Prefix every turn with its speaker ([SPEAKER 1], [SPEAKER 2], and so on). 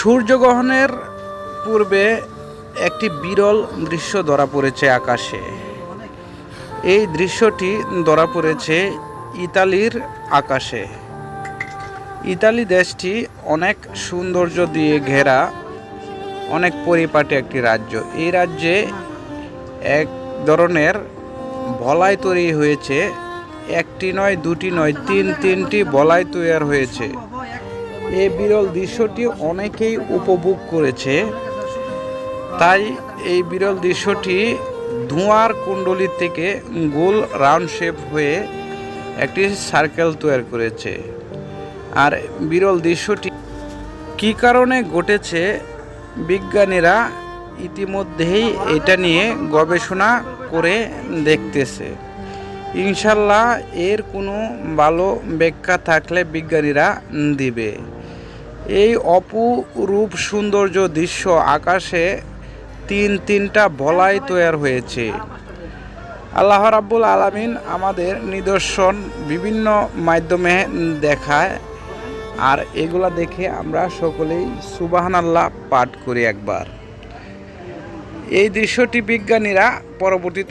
[SPEAKER 1] সূর্যগ্রহণের পূর্বে একটি বিরল দৃশ্য ধরা পড়েছে আকাশে। এই দৃশ্যটি ধরা পড়েছে ইতালির আকাশে। ইতালি দেশটি অনেক সৌন্দর্য দিয়ে ঘেরা, অনেক পরিপাটি একটি রাজ্য। এই রাজ্যে এক ধরনের বলাই তৈরি হয়েছে, একটি নয়, দুটি নয়, তিন, তিনটি বলাই তৈরি হয়েছে। এই বিরল দৃশ্যটি অনেকেই উপভোগ করেছে। তাই এই বিরল দৃশ্যটি ধোঁয়ার কুণ্ডলী থেকে গোল রাউন্ড শেপ হয়ে একটি সার্কেল তৈরি করেছে। আর বিরল দৃশ্যটি কী কারণে ঘটেছে? বিজ্ঞানীরা ইতিমধ্যেই এটা নিয়ে গবেষণা করে দেখতেছে। ইনশাল্লাহ এর কোনো ভালো ব্যাখ্যা থাকলে বিজ্ঞানীরা দিবে। এই অপরূপ সৌন্দর্য দৃশ্য আকাশে তিন তিনটা বলাই তৈরি হয়েছে। আল্লাহ রাব্বুল আলামিন আমাদের নিদর্শন বিভিন্ন মাধ্যমে দেখায়, আর এগুলা দেখে আমরা সকলেই সুবাহান আল্লাহ পাঠ করি একবার। এই দৃশ্যটি বিজ্ঞানীরা পরবর্তীতে